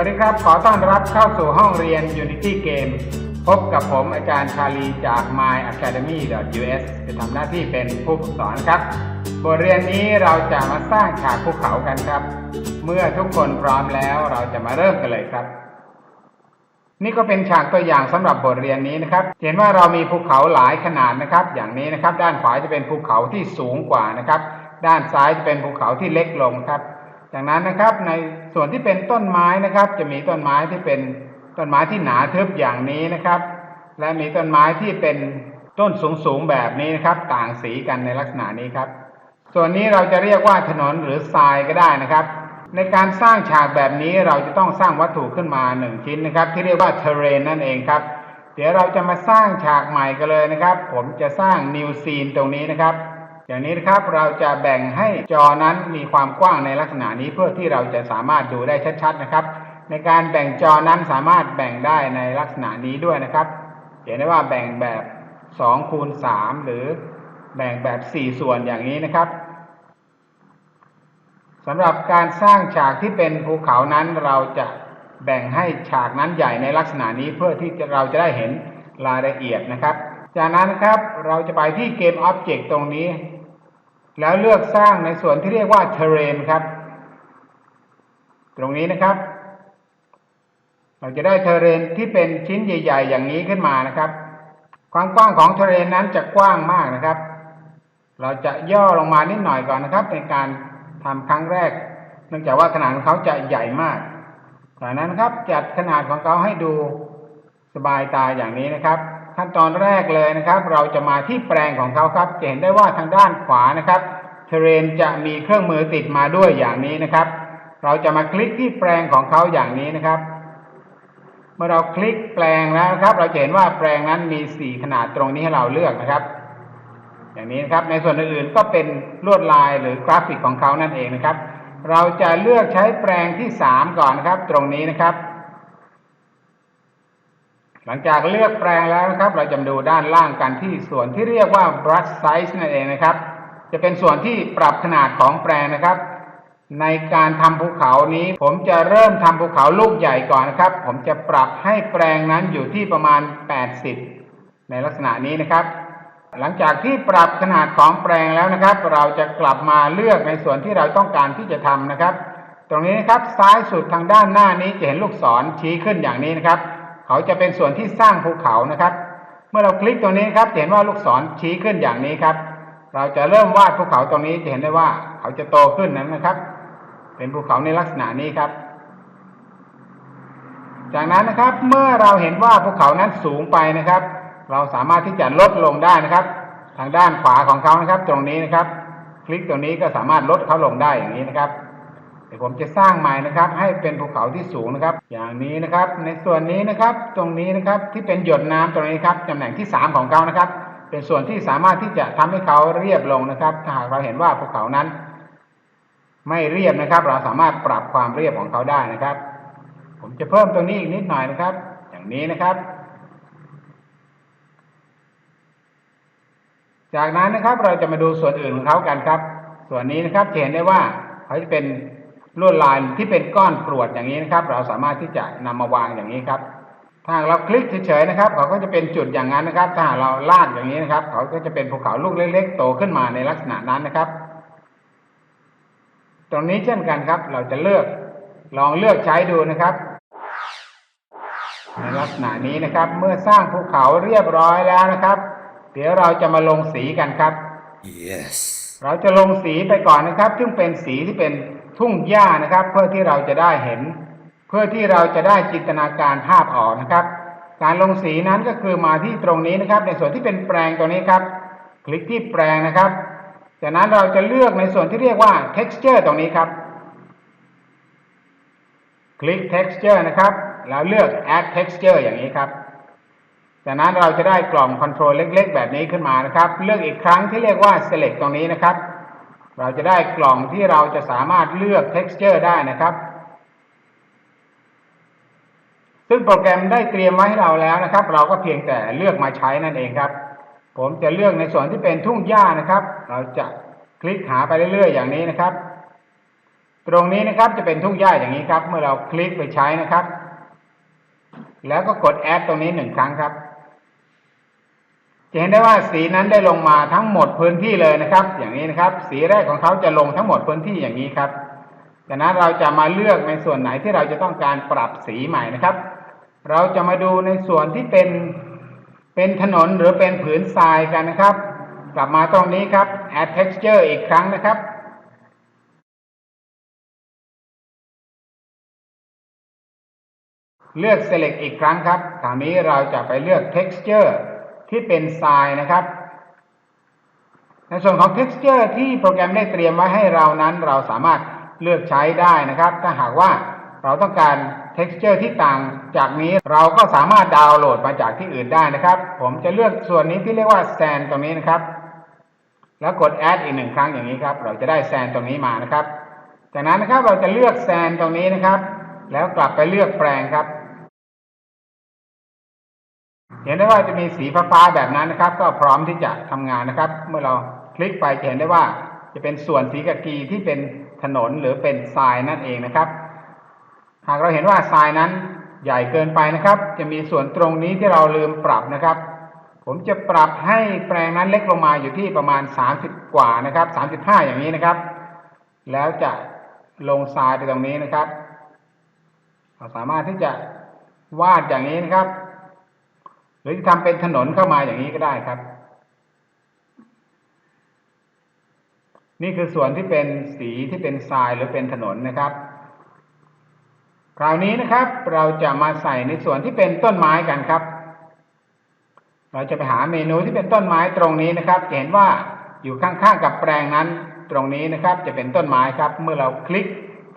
วัสดีครับ ขอต้อนรับเข้าสู่ห้องเรียน Unity Game พบกับผมอาจารย์ชาลีจาก myacademy.us จะทำหน้าที่เป็นผู้ฝึกสอนครับ บทเรียนนี้เราจะมาสร้างฉากภูเขากันครับ เมื่อทุกคนพร้อมแล้วเราจะมาเริ่มกันเลยครับ นี่ก็เป็นฉากตัวอย่างสำหรับบทเรียนนี้นะครับ เห็นว่าเรามีภูเขาหลายขนาดนะครับ อย่างนี้นะครับ ด้านขวาจะเป็นภูเขาที่สูงกว่านะครับ ด้านซ้ายจะเป็นภูเขาที่เล็กลงครับ จากนั้นนะครับในส่วนที่เป็นต้นไม้นะครับ จะมีต้นไม้ที่เป็นต้นไม้ที่หนาทึบอย่างนี้นะครับ และมีต้นไม้ที่เป็นต้นสูงๆแบบนี้นะครับ ต่างสีกันในลักษณะนี้ครับ ส่วนนี้เราจะเรียกว่าถนนหรือทรายก็ได้นะครับ ในการสร้างฉากแบบนี้เราจะต้องสร้างวัตถุขึ้นมาหนึ่งชิ้นนะครับ ที่เรียกว่า terrain นั่นเองครับ เดี๋ยวเราจะมาสร้างฉากใหม่กันเลยนะครับ ผมจะสร้าง new scene ตรงนี้นะครับ อย่างนี้นะครับเราจะแบ่งให้จอนั้นมีความกว้างในลักษณะนี้เพื่อที่เราจะสามารถดูได้ชัดๆนะครับ ในการแบ่งจอนั้นสามารถแบ่งได้ในลักษณะนี้ด้วยนะครับ เห็นได้ว่าแบ่งแบบ2คูณ3หรือแบ่งแบบ 4 ส่วนอย่างนี้นะครับสำหรับการสร้างฉากที่เป็นภูเขานั้นเราจะแบ่งให้ฉากนั้นใหญ่ในลักษณะนี้เพื่อที่เราจะได้เห็นรายละเอียดนะครับ จากนั้นครับเราจะไปที่เกม Object ตรงนี้ แล้วเลือกสร้างในส่วนที่เรียกว่า terrain ครับ ตรงนี้นะครับ เราจะได้ terrain ที่เป็นชิ้นใหญ่ ๆ อย่างนี้ขึ้นมานะครับ ความกว้างของ terrain นั้นจะกว้างมากนะครับ เราจะย่อลงมานิดหน่อยก่อนนะครับ ในการทำครั้งแรก เนื่องจากว่าขนาดของเขาจะใหญ่มากจากนั้นครับจัดขนาดของเขาให้ดูสบายตาอย่างนี้นะครับ ขั้นตอนแรกเลยนะครับ เราจะมาที่แปลงของเขาครับจะเห็นได้ว่าทางด้านขวานะครับเทเรนจะมีเครื่องมือติดมาด้วยอย่างนี้นะครับ เราจะมาคลิกที่แปลงของเขาอย่างนี้นะครับ เมื่อเราคลิกแปลงแล้วนะครับ เราจะเห็นว่าแปลงนั้นมี4ขนาดตรงนี้ให้เราเลือกนะครับ อย่างนี้นะครับในส่วนอื่นๆก็เป็นลวดลายหรือกราฟิกของเขานั่นเองนะครับ เราจะเลือกใช้แปลงที่3ก่อนนะครับ ตรงนี้นะครับ หลังจากเลือกแปลงแล้วนะครับ เราจะมาดูด้านล่างกันที่ส่วนที่เรียกว่า brush size นั่นเองนะครับ จะเป็นส่วนที่ปรับขนาดของแปลงนะครับ ในการทำภูเขานี้ ผมจะเริ่มทำภูเขาลูกใหญ่ก่อนนะครับ ผมจะปรับให้แปลงนั้นอยู่ที่ประมาณ 80 ในลักษณะนี้นะครับ หลังจากที่ปรับขนาดของแปลงแล้วนะครับ เราจะกลับมาเลือกในส่วนที่เราต้องการที่จะทำนะครับ ตรงนี้นะครับซ้ายสุดทางด้านหน้านี้จะเห็นลูกศรชี้ขึ้นอย่างนี้นะครับ เขาจะเป็นส่วนที่สร้างภูเขานะครับ เมื่อเราคลิกตรงนี้ครับเห็นว่าลูกศรชี้ขึ้นอย่างนี้ครับ เราจะเริ่มวาดภูเขาตรงนี้จะเห็นได้ว่าเขาจะโตขึ้นนั้นนะครับ เป็นภูเขาในลักษณะนี้ครับ จากนั้นนะครับเมื่อเราเห็นว่าภูเขานั้นสูงไปนะครับ เราสามารถที่จะลดลงได้นะครับ ทางด้านขวาของเขานะครับ ตรงนี้นะครับ คลิกตรงนี้ก็สามารถลดเขาลงได้อย่างนี้นะครับ เดี๋ยวผมจะสร้างใหม่นะครับ ให้เป็นภูเขาที่สูงนะครับ อย่างนี้นะครับ ในส่วนนี้นะครับ ตรงนี้นะครับที่เป็นหยดน้ำตรงนี้ครับตำแหน่งที่สามของเขานะครับ เป็นส่วนที่สามารถที่จะทำให้เขาเรียบลงนะครับ ถ้าหากเราเห็นว่าภูเขานั้น ไม่เรียบนะครับ เราสามารถปรับความเรียบของเขาได้นะครับ ผมจะเพิ่มตรงนี้อีกนิดหน่อยนะครับ อย่างนี้นะครับจากนั้นนะครับเราจะมาดูส่วนอื่นของเขากันครับ ส่วนนี้นะครับจะเห็นได้ว่าเขาจะเป็น ลวดลายที่เป็นก้อนกรวดอย่างนี้นะครับ เราสามารถที่จะนำมาวางอย่างนี้ครับ ถ้าหากเราคลิกเฉยๆนะครับ เขาก็จะเป็นจุดอย่างนั้นนะครับ ถ้าหากเราลากอย่างนี้นะครับ เขาก็จะเป็นภูเขาลูกเล็ก ๆ โตขึ้นมาในลักษณะนั้นนะครับ ตรงนี้เช่นกันครับ เราจะเลือกลองเลือกใช้ดูนะครับในลักษณะนี้นะครับ เมื่อสร้างภูเขาเรียบร้อยแล้วนะครับ เดี๋ยวเราจะมาลงสีกันครับ Yes. เราจะลงสีไปก่อนนะครับ ซึ่งเป็นสีที่เป็น ทุ่งหญ้านะครับ เพื่อที่เราจะได้เห็น เพื่อที่เราจะได้จินตนาการภาพออกนะครับ การลงสีนั้นก็คือมาที่ตรงนี้นะครับ ในส่วนที่เป็นแปลงตัวนี้ครับ คลิกที่แปลงนะครับจากนั้นเราจะเลือกในส่วนที่เรียกว่า texture ตรงนี้ครับ คลิก texture นะครับ แล้วเลือก add texture อย่างนี้ครับจากนั้นเราจะได้กล่องคอนโทรลเล็ก ๆ แบบนี้ขึ้นมานะครับ เลือกอีกครั้งที่เรียกว่า select ตรงนี้นะครับ เราจะได้กล่องที่เราจะสามารถเลือก texture ได้นะครับ ซึ่งโปรแกรมได้เตรียมไว้ให้เราแล้วนะครับ เราก็เพียงแต่เลือกมาใช้นั่นเองครับ ผมจะเลือกในส่วนที่เป็นทุ่งหญ้านะครับ เราจะคลิกหาไปเรื่อยๆ อย่างนี้นะครับ ตรงนี้นะครับจะเป็นทุ่งหญ้าอย่างนี้ครับ เมื่อเราคลิกไปใช้นะครับ แล้วก็กดแอดตรงนี้หนึ่งครั้งครับ เห็นได้ว่าสีนั้นได้ลงมาทั้งหมดพื้นที่เลยนะครับ อย่างนี้นะครับ สีแรกของเขาจะลงทั้งหมดพื้นที่อย่างนี้ครับจากนั้นเราจะมาเลือกในส่วนไหนที่เราจะต้องการปรับสีใหม่นะครับ เราจะมาดูในส่วนที่เป็นเป็นถนนหรือเป็นผืนทรายกันนะครับ กลับมาตรงนี้ครับ add texture อีกครั้งนะครับเลือก select อีกครั้งครับ คราวนี้เราจะไปเลือก texture ที่เป็นทรายนะครับ ในส่วนของ texture ที่โปรแกรมได้เตรียมไว้ให้เรานั้น เราสามารถเลือกใช้ได้นะครับ ถ้าหากว่าเราต้องการ texture ที่ต่างจากนี้เราก็สามารถดาวน์โหลดมาจากที่อื่นได้นะครับ ผมจะเลือกส่วนนี้ที่เรียกว่า sand ตรงนี้นะครับ แล้วกด add อีกหนึ่งครั้งอย่างนี้ครับ เราจะได้ sand ตรงนี้มานะครับ จากนั้นนะครับเราจะเลือก sand ตรงนี้นะครับ แล้วกลับไปเลือกแปลงครับ เห็นได้ว่าจะมีสีฟ้าๆแบบนั้นนะครับ ก็พร้อมที่จะทำงานนะครับ เมื่อเราคลิกไปเห็นได้ว่าจะเป็นส่วนสีกากีที่เป็นถนนหรือเป็นทรายนั่นเองนะครับ หากเราเห็นว่าทรายนั้นใหญ่เกินไปนะครับ จะมีส่วนตรงนี้ที่เราลืมปรับนะครับ ผมจะปรับให้แปลงนั้นเล็กลงมาอยู่ที่ประมาณ 30 กว่านะครับ 35 อย่างนี้นะครับ แล้วจะลงทรายไปตรงนี้นะครับ เราสามารถที่จะวาดอย่างนี้นะครับ รือจะทำเป็นถนนเข้ามาอย่างนี้ก็ได้ครับ นี่คือส่วนที่เป็นสีที่เป็นทรายหรือเป็นถนนนะครับ คราวนี้นะครับ เราจะมาใส่ในส่วนที่เป็นต้นไม้กันครับ เราจะไปหาเมนูที่เป็นต้นไม้ตรงนี้นะครับจะเห็นว่าอยู่ข้างๆกับแปลงนั้นตรงนี้นะครับ จะเป็นต้นไม้ครับ เมื่อเราคลิก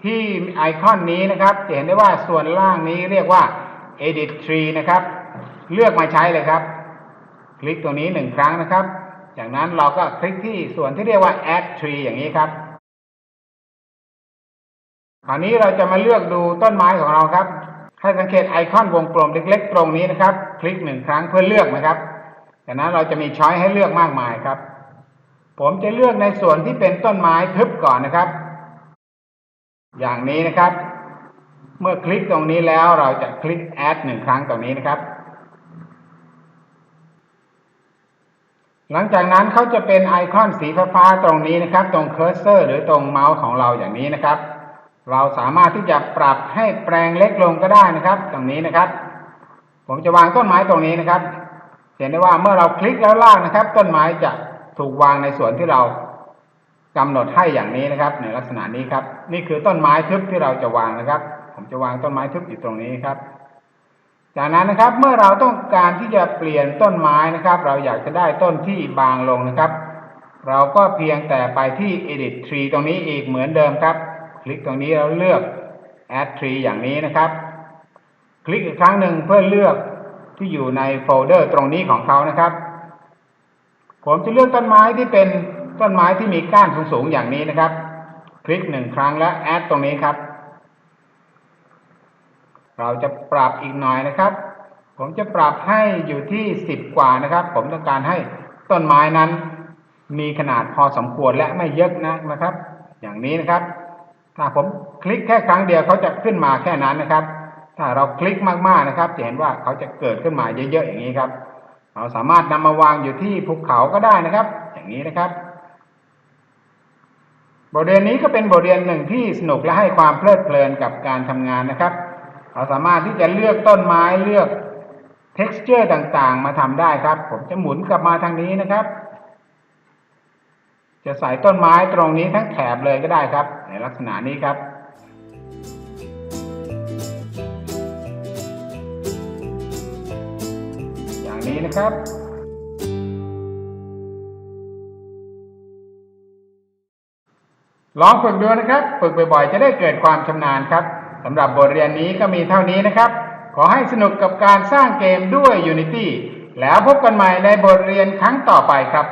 ที่ไอคอนนี้นะครับ จะเห็นได้ว่าส่วนล่างนี้เรียกว่า edit tree นะครับ เลือกมาใช้เลยครับ คลิกตรงนี้หนึ่งครั้งนะครับ จากนั้นเราก็คลิกที่ส่วนที่เรียกว่า add tree อย่างนี้ครับ คราวนี้เราจะมาเลือกดูต้นไม้ของเราครับ ให้สังเกตไอคอนวงกลมเล็ก ๆ ตรงนี้นะครับ คลิกหนึ่งครั้งเพื่อเลือกนะครับ จากนั้นเราจะมีช้อยให้เลือกมากมายครับ ผมจะเลือกในส่วนที่เป็นต้นไม้ทึบก่อนนะครับ อย่างนี้นะครับเมื่อคลิกตรงนี้แล้วเราจะคลิก add หนึ่งครั้งตรงนี้นะครับ หลังจากนั้นเขาจะเป็นไอคอนสีฟ้าๆตรงนี้นะครับ ตรงเคอร์เซอร์ หรือตรงเมาส์ของเราอย่างนี้นะครับ เราสามารถที่จะปรับให้แปลงเล็กลงก็ได้นะครับ ตรงนี้นะครับ ผมจะวางต้นไม้ตรงนี้นะครับ เห็นได้ว่าเมื่อเราคลิกแล้วลากนะครับ ต้นไม้จะถูกวางในส่วนที่เรากำหนดให้อย่างนี้นะครับ ในลักษณะนี้ครับ นี่คือต้นไม้ทึบที่เราจะวางนะครับ ผมจะวางต้นไม้ทึบอยู่ตรงนี้ครับ จากนั้นนะครับเมื่อเราต้องการที่จะเปลี่ยนต้นไม้นะครับ เราอยากจะได้ต้นที่บางลงนะครับ เราก็เพียงแต่ไปที่ edit tree ตรงนี้อีกเหมือนเดิมครับ คลิกตรงนี้แล้วเลือก add tree อย่างนี้นะครับ คลิกอีกครั้งหนึ่งเพื่อเลือกที่อยู่ในโฟลเดอร์ตรงนี้ของเขานะครับ ผมจะเลือกต้นไม้ที่เป็นต้นไม้ที่มีก้านสูงๆอย่างนี้นะครับ คลิกหนึ่งครั้งแล้ว add ตรงนี้ครับ เราจะปรับอีกหน่อยนะครับ ผมจะปรับให้อยู่ที่สิบกว่านะครับ ผมต้องการให้ต้นไม้นั้น มีขนาดพอสมควรและไม่เยอะนักนะครับ อย่างนี้นะครับ ถ้าผมคลิกแค่ครั้งเดียวเขาจะขึ้นมาแค่นั้นนะครับ ถ้าเราคลิกมากๆนะครับ จะเห็นว่าเขาจะเกิดขึ้นมาเยอะๆอย่างนี้ครับ เราสามารถนำมาวางอยู่ที่ภูเขาก็ได้นะครับ อย่างนี้นะครับบทเรียนนี้ก็เป็นบทเรียนหนึ่งที่สนุกและให้ความเพลิดเพลินกับการทำงานนะครับ เราสามารถที่จะเลือกต้นไม้เลือก texture ต่างๆ มาทำได้ครับ ผมจะหมุนกลับมาทางนี้นะครับ จะใส่ต้นไม้ตรงนี้ทั้งแถบเลยก็ได้ครับ ในลักษณะนี้ครับอย่างนี้นะครับ ลองฝึกดูนะครับ ฝึกบ่อยๆ จะได้เกิดความชำนาญครับ สำหรับบทเรียนนี้ก็มีเท่านี้นะครับ ขอให้สนุกกับการสร้างเกมด้วย Unity แล้วพบกันใหม่ในบทเรียนครั้งต่อไปครับ